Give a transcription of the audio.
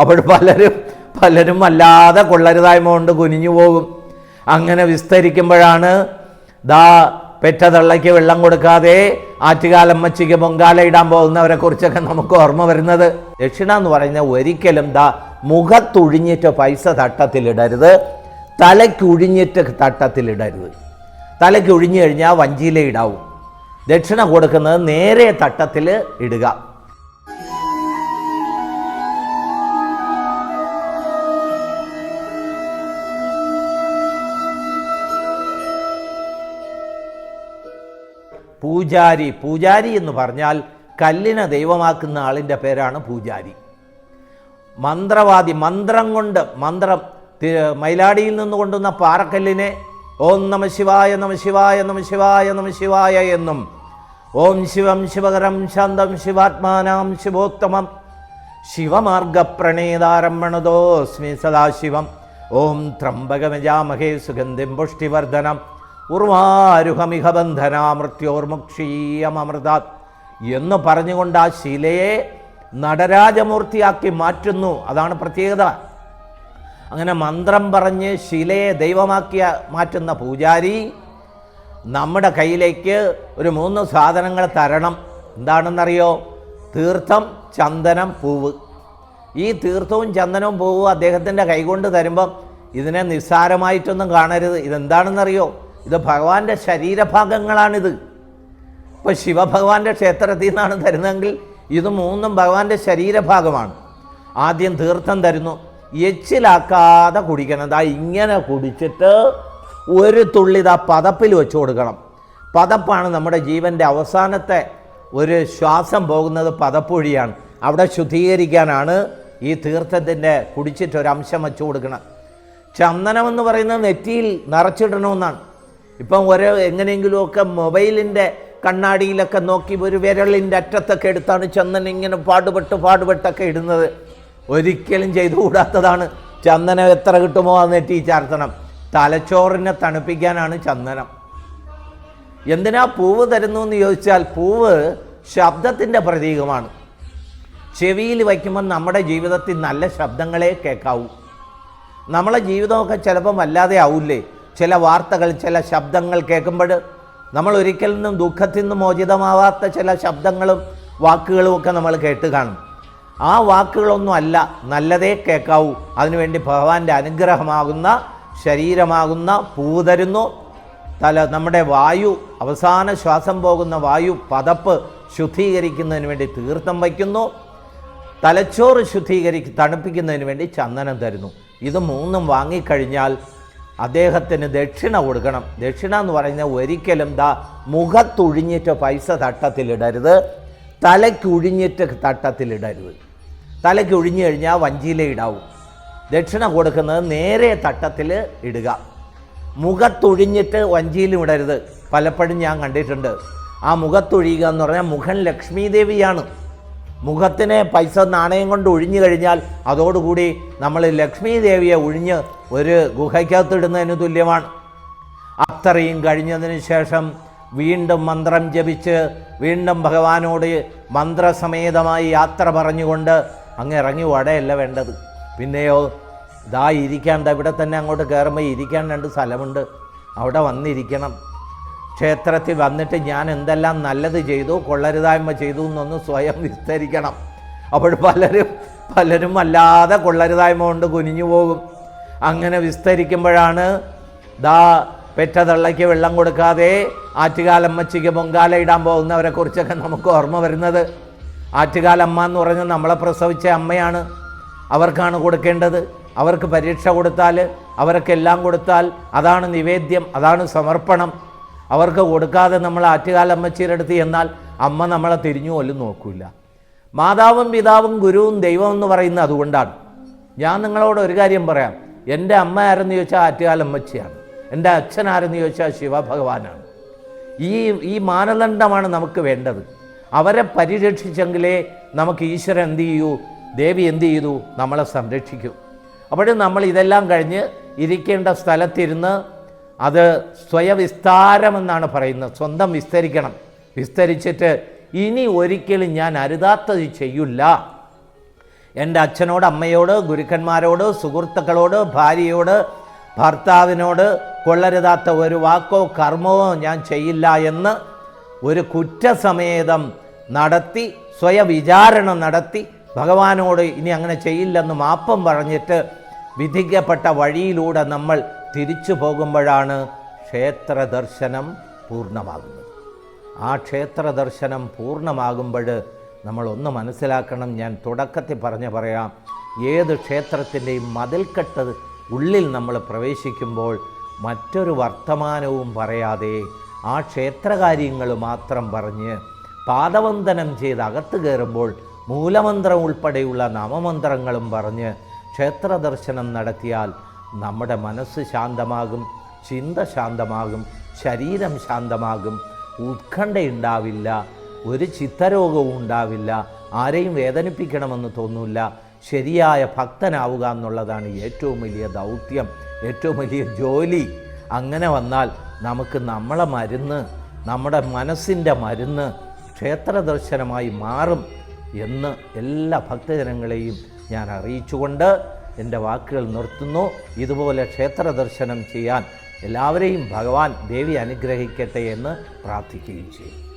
അപ്പോൾ പലരും പലരും അല്ലാതെ കൊള്ളരുതായ്മ കൊണ്ട് കുനിഞ്ഞു പോകും. അങ്ങനെ വിസ്തരിക്കുമ്പോഴാണ് ദാ പെറ്റ തള്ളയ്ക്ക് വെള്ളം കൊടുക്കാതെ ആറ്റുകാലമ്മച്ചിക്ക് പൊങ്കാല ഇടാൻ പോകുന്നവരെ കുറിച്ചൊക്കെ നമുക്ക് ഓർമ്മ വരുന്നത്. ദക്ഷിണ എന്ന് പറയുന്നത് ഒരിക്കലും ദാ മുഖത്തൊഴിഞ്ഞിട്ട് പൈസ തട്ടത്തിലിടരുത് തലയ്ക്കൊഴിഞ്ഞിട്ട് തട്ടത്തിലിടരുത് തലയ്ക്കൊഴിഞ്ഞു കഴിഞ്ഞാൽ വഞ്ചിയിലേ ഇടാവും. ദക്ഷിണ കൊടുക്കുന്നത് നേരെ തട്ടത്തിൽ ഇടുക. പൂജാരി. പൂജാരി എന്ന് പറഞ്ഞാൽ കല്ലിനെ ദൈവമാക്കുന്ന ആളിന്റെ പേരാണ് പൂജാരി. മന്ത്രവാദി മന്ത്രം കൊണ്ട് മന്ത്രം മൈലാടിയിൽ നിന്ന് കൊണ്ടുവന്ന പാറക്കല്ലിനെ ഓം നമ ശിവായ നമ ശിവായ നമ ശിവായ നമ ശിവായ എന്നും ഓം ശിവം ശിവകരം ശാന്തം ശിവാത്മാനാം ശിവോത്തമം ശിവമാർഗപ്രണേതാരംഭണതോസ്മി സദാശിവം. ഓം ത്രംബകമജാമഹേ സുഗന്ധിം പുഷ്ടിവർദ്ധനം. ഉർവാരുഹമിഹ ബന്ധന എന്ന് പറഞ്ഞുകൊണ്ട് ആ ശിലയെ നടരാജമൂർത്തിയാക്കി മാറ്റുന്നു. അതാണ് പ്രത്യേകത. അങ്ങനെ മന്ത്രം പറഞ്ഞ് ശിലയെ ദൈവമാക്കിയ മാറ്റുന്ന പൂജാരി നമ്മുടെ കയ്യിലേക്ക് ഒരു മൂന്ന് സാധനങ്ങൾ തരണം. എന്താണെന്നറിയോ? തീർത്ഥം ചന്ദനം പൂവ്. ഈ തീർത്ഥവും ചന്ദനവും പൂവും അദ്ദേഹത്തിന്റെ കൈകൊണ്ട് തരുമ്പം ഇതിനെ നിസ്സാരമായിട്ടൊന്നും കാണരുത്. ഇതെന്താണെന്നറിയോ? ഇത് ഭഗവാന്റെ ശരീരഭാഗങ്ങളാണിത്. ഇപ്പോൾ ശിവഭഗവാന്റെ ക്ഷേത്രത്തിൽ നിന്നാണ് തരുന്നതെങ്കിൽ ഇത് മൂന്നും ഭഗവാന്റെ ശരീരഭാഗമാണ്. ആദ്യം തീർത്ഥം തരുന്നു. എച്ചിലാക്കാതെ കുടിക്കണം. ദാ ഇങ്ങനെ കുടിച്ചിട്ട് ഒരു തുള്ളി ഇതാ പതപ്പിൽ വെച്ച് കൊടുക്കണം. പതപ്പാണ് നമ്മുടെ ജീവന്റെ അവസാനത്തെ ഒരു ശ്വാസം പോകുന്നത് പതപ്പൊഴിയാണ് അവിടെ ശുദ്ധീകരിക്കാനാണ് ഈ തീർത്ഥത്തിന്റെ കുടിച്ചിട്ട് ഒരു അംശം വെച്ച് കൊടുക്കണം ചന്ദനം എന്ന് പറയുന്നത് നെറ്റിയിൽ നിറച്ചിടണമെന്നാണ്. ഇപ്പം ഒരു എങ്ങനെയെങ്കിലുമൊക്കെ മൊബൈലിന്റെ കണ്ണാടിയിലൊക്കെ നോക്കി ഒരു വിരളിന്റെ അറ്റത്തൊക്കെ എടുത്താണ് ചന്ദനം ഇങ്ങനെ പാടുപെട്ട് പാടുപെട്ടൊക്കെ ഇടുന്നത്. ഒരിക്കലും ചെയ്തുകൂടാത്തതാണ്. ചന്ദനം എത്ര കിട്ടുമോ അത് നെറ്റി ചാർത്തണം തലച്ചോറിനെ തണുപ്പിക്കാനാണ് ചന്ദനം. എന്തിനാ പൂവ് തരുന്നു എന്ന് ചോദിച്ചാൽ പൂവ് ശബ്ദത്തിന്റെ പ്രതീകമാണ്. ചെവിയിൽ വയ്ക്കുമ്പോൾ നമ്മുടെ ജീവിതത്തിൽ നല്ല ശബ്ദങ്ങളെ കേൾക്കാവൂ. നമ്മളെ ജീവിതമൊക്കെ ചിലപ്പം വല്ലാതെ ആവൂലേ ചില വാർത്തകൾ ചില ശബ്ദങ്ങൾ കേൾക്കുമ്പോൾ നമ്മൾ ഒരിക്കൽ നിന്നും ദുഃഖത്തിൽ നിന്ന് മോചിതമാവാത്ത ചില ശബ്ദങ്ങളും വാക്കുകളും ഒക്കെ നമ്മൾ കേട്ട് കാണും. ആ വാക്കുകളൊന്നും അല്ല നല്ലതേ കേൾക്കാവൂ. അതിനുവേണ്ടി ഭഗവാന്റെ അനുഗ്രഹമാകുന്ന ശരീരമാകുന്ന പൂവ് തരുന്നു. തല നമ്മുടെ വായു അവസാന ശ്വാസം പോകുന്ന വായു പതപ്പ് ശുദ്ധീകരിക്കുന്നതിന് വേണ്ടി തീർത്ഥം വയ്ക്കുന്നു. തലച്ചോറ് ശുദ്ധീകരിക്ക് തണുപ്പിക്കുന്നതിന് വേണ്ടി ചന്ദനം തരുന്നു. ഇത് മൂന്നും വാങ്ങിക്കഴിഞ്ഞാൽ അദ്ദേഹത്തിന് ദക്ഷിണ കൊടുക്കണം. ദക്ഷിണ എന്ന് പറഞ്ഞാൽ ഒരിക്കലും ദാ മുഖത്തൊഴിഞ്ഞിട്ട് പൈസ തട്ടത്തിലിടരുത്. തലയ്ക്കൊഴിഞ്ഞിട്ട് തട്ടത്തിലിടരുത്. തലയ്ക്ക് ഒഴിഞ്ഞു കഴിഞ്ഞാൽ വഞ്ചിയിലേ ഇടാവും. ദക്ഷിണ കൊടുക്കുന്നത് നേരെ തട്ടത്തിൽ ഇടുക. മുഖത്തൊഴിഞ്ഞിട്ട് വഞ്ചിയിലും ഇടരുത്. പലപ്പോഴും ഞാൻ കണ്ടിട്ടുണ്ട്. ആ മുഖത്തൊഴിയുക എന്ന് പറഞ്ഞാൽ മുഖം ലക്ഷ്മി ദേവിയാണ് മുഖത്തിനെ പൈസ നാണയം കൊണ്ട് ഒഴിഞ്ഞു കഴിഞ്ഞാൽ അതോടുകൂടി നമ്മൾ ലക്ഷ്മി ദേവിയെ ഒഴിഞ്ഞ് ഒരു ഗുഹയ്ക്കകത്തിടുന്നതിന് തുല്യമാണ്. അത്രയും കഴിഞ്ഞതിന് ശേഷം വീണ്ടും മന്ത്രം ജപിച്ച് വീണ്ടും ഭഗവാനോട് മന്ത്രസമേതമായി യാത്ര പറഞ്ഞുകൊണ്ട് അങ്ങ് ഇറങ്ങി വടയല്ല വേണ്ടത്. പിന്നെയോ ദാ ഇരിക്കാണ്ട് ഇവിടെ തന്നെ അങ്ങോട്ട് കയറുമ്പോൾ ഇരിക്കാൻ രണ്ട് സ്ഥലമുണ്ട്. അവിടെ വന്നിരിക്കണം. ക്ഷേത്രത്തിൽ വന്നിട്ട് ഞാൻ എന്തെല്ലാം നല്ലത് ചെയ്തു കൊള്ളരുതായ്മ ചെയ്തു എന്നൊന്ന് സ്വയം വിസ്തരിക്കണം. അപ്പോൾ പലരും പലരും അല്ലാതെ കൊള്ളരുതായ്മ കൊണ്ട് കുനിഞ്ഞു പോകും. അങ്ങനെ വിസ്തരിക്കുമ്പോഴാണ് ദാ പെറ്റ തള്ളയ്ക്ക് വെള്ളം കൊടുക്കാതെ ആറ്റുകാലമ്മച്ചിക്ക് പൊങ്കാല ഇടാൻ പോകുന്നവരെ കുറിച്ചൊക്കെ നമുക്ക് ഓർമ്മ വരുന്നത്. ആറ്റുകാലമ്മ എന്ന് പറഞ്ഞാൽ നമ്മളെ പ്രസവിച്ച അമ്മയാണ്. അവർക്കാണ് കൊടുക്കേണ്ടത്. അവർക്ക് പരീക്ഷ കൊടുത്താൽ അവർക്കെല്ലാം കൊടുത്താൽ അതാണ് നിവേദ്യം അതാണ് സമർപ്പണം. അവർക്ക് കൊടുക്കാതെ നമ്മൾ ആറ്റുകാലമ്മച്ചിയുടെ അടുത്ത് എന്നാൽ അമ്മ നമ്മളെ തിരിഞ്ഞു പോലും നോക്കില്ല മാതാവും പിതാവും ഗുരുവും ദൈവം എന്ന് പറയുന്നത് അതുകൊണ്ടാണ്. ഞാൻ നിങ്ങളോട് ഒരു കാര്യം പറയാം. എന്റെ അമ്മ ആരെന്ന് ചോദിച്ചാൽ ആറ്റുകാലമ്മച്ചിയാണ് എന്റെ അച്ഛൻ ആരെന്ന് ചോദിച്ചാൽ ശിവഭഗവാനാണ്. ഈ ഈ മാനദണ്ഡമാണ് നമുക്ക് വേണ്ടത്. അവരെ പരിരക്ഷിച്ചെങ്കിലേ നമുക്ക് ഈശ്വരൻ എന്ത് ചെയ്യൂ? ദേവി എന്ത് ചെയ്തു? നമ്മളെ സംരക്ഷിക്കൂ. അപ്പോഴും നമ്മൾ ഇതെല്ലാം കഴിഞ്ഞ് ഇരിക്കേണ്ട സ്ഥലത്തിരുന്ന് അത് സ്വയവിസ്താരമെന്നാണ് പറയുന്നത്. സ്വന്തം വിസ്തരിക്കണം. വിസ്തരിച്ചിട്ട് ഇനി ഒരിക്കലും ഞാൻ അരുതാത്തത് ചെയ്യില്ല എന്റെ അച്ഛനോട് അമ്മയോട് ഗുരുക്കന്മാരോട് സുഹൃത്തുക്കളോട് ഭാര്യയോട് ഭർത്താവിനോട് കൊള്ളരുതാത്ത ഒരു വാക്കോ കർമ്മമോ ഞാൻ ചെയ്യില്ല എന്ന് ഒരു കുറ്റസമേതം നടത്തി സ്വയവിചാരണ നടത്തി ഭഗവാനോട് ഇനി അങ്ങനെ ചെയ്യില്ലെന്ന് മാപ്പം പറഞ്ഞിട്ട് വിധിക്കപ്പെട്ട വഴിയിലൂടെ നമ്മൾ തിരിച്ചു പോകുമ്പോഴാണ് ക്ഷേത്ര ദർശനം പൂർണമാകുന്നത്. ആ ക്ഷേത്ര ദർശനം പൂർണമാകുമ്പോൾ നമ്മൾ ഒന്ന് മനസ്സിലാക്കണം ഞാൻ തുടക്കത്തിൽ പറഞ്ഞു പറയാം ഏത് ക്ഷേത്രത്തിന്റെയും മതിൽക്കെട്ട് ഉള്ളിൽ നമ്മൾ പ്രവേശിക്കുമ്പോൾ മറ്റൊരു വർത്തമാനവും പറയാതെ ആ ക്ഷേത്രകാര്യങ്ങൾ മാത്രം പറഞ്ഞ് പാദവന്ദനം ചെയ്ത് അകത്ത് കയറുമ്പോൾ മൂലമന്ത്രം ഉൾപ്പെടെയുള്ള നാമമന്ത്രങ്ങളും പറഞ്ഞ് ക്ഷേത്ര ദർശനം നടത്തിയാൽ നമ്മുടെ മനസ്സ് ശാന്തമാകും ചിന്ത ശാന്തമാകും ശരീരം ശാന്തമാകും. ഉത്കണ്ഠയുണ്ടാവില്ല ഒരു ചിത്തരോഗവും ഉണ്ടാവില്ല ആരെയും വേദനിപ്പിക്കണമെന്ന് തോന്നില്ല. ശരിയായ ഭക്തനാവുക എന്നുള്ളതാണ് ഏറ്റവും വലിയ ദൗത്യം ഏറ്റവും വലിയ ജോലി. അങ്ങനെ വന്നാൽ നമുക്ക് നമ്മളെ മരുന്ന് നമ്മുടെ മനസ്സിന്റെ മരുന്ന് ക്ഷേത്ര ദർശനമായി മാറും എന്ന് എല്ലാ ഭക്തജനങ്ങളെയും ഞാൻ അറിയിച്ചുകൊണ്ട് എന്റെ വാക്കുകൾ നിർത്തുന്നു. ഇതുപോലെ ക്ഷേത്ര ദർശനം ചെയ്യാൻ എല്ലാവരെയും ഭഗവാൻ ദേവി അനുഗ്രഹിക്കട്ടെ എന്ന് പ്രാർത്ഥിക്കുകയും ചെയ്യും